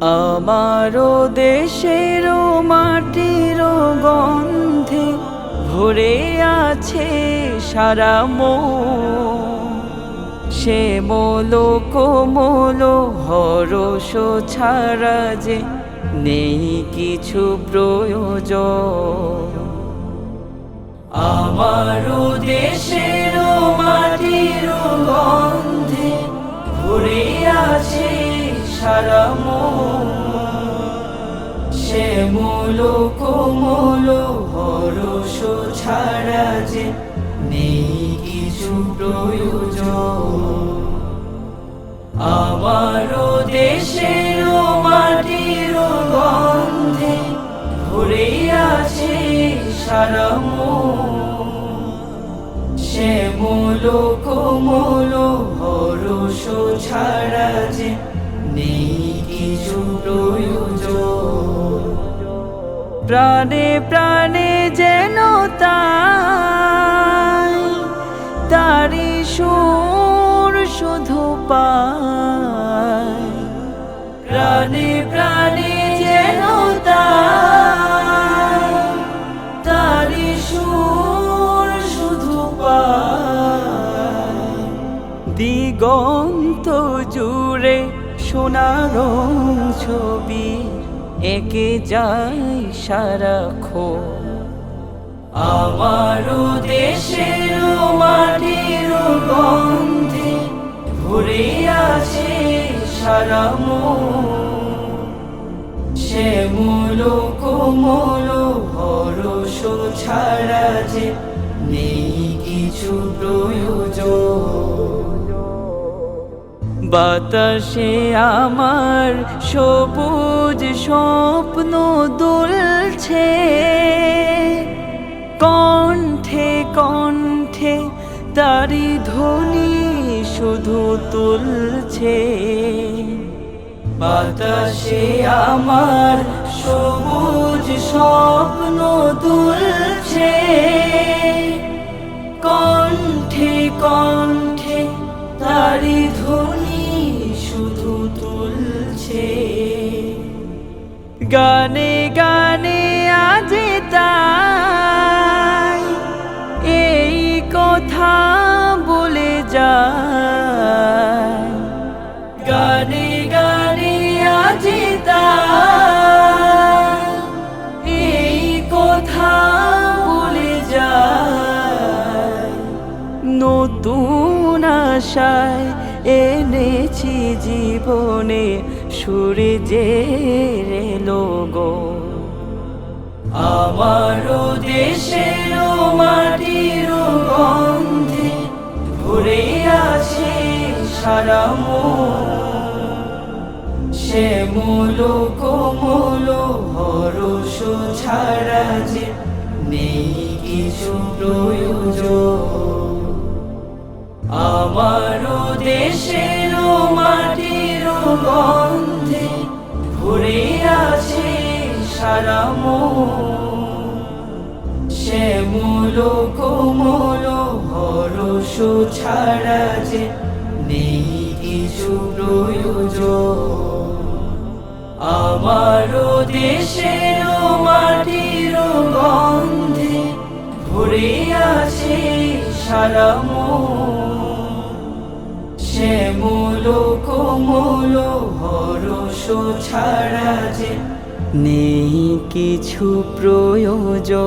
আমারও দেশের মাটির গন্ধে ভরে আছে সারা মন। সে মোলো কোমলো হরস ছাড়া যে নেই কিছু প্রয়োজন। আমারও দেশের সে মোলো কোমলো হরস ছাড়া যে নেই কিছু আমারও দেশের মাটির গন্ধে ভরে আছে সারা সে মোলো কোমলো হরস ছাড়া যে প্রাণে প্রাণে যেন তারি সুর শুধু পায় প্রাণে প্রাণে যেন তারি সুর শুধু পায় দিগন্ত জুড়ে সোনার ছবি একে যাই সারাক্ষণ আমারও দেশের মাটির গন্ধে ভরে আছে সারা সে মূলো কোমলো হরস ছাড়া যে নেই কিছু প্রয়োজন। বাতাসে আমার সবুজ স্বপ্ন দুলছে। কণ্ঠে কণ্ঠে তারি ধ্বনি শুধু তুলছে। বাতাসে আমার সবুজ স্বপ্ন তুলছে গানে গানে আজ তাই এই কথা বলে যায় গানে গানে আজ এই কথা বলে যায় নতুন আশায় এনেছি জীবনে সূর্যের লোগো। আমারও দেশের মাটির গন্ধে ভরে আছে সারা সে মোলো কোমলো হরস ছাড়া যে নেই কিছু প্রয়োজন। আমারও দেশের মাটির গন্ধে ভরে আছে সারা মন। সে মোলো হরস ছাড়া যে নেই কিছু প্রয়োজন। আমারও দেশের মাটির গন্ধে ভরে আছে সারা মন। সে মোলো কোমলো হরস ছাড়া যে নেই কিছু প্রয়োজন।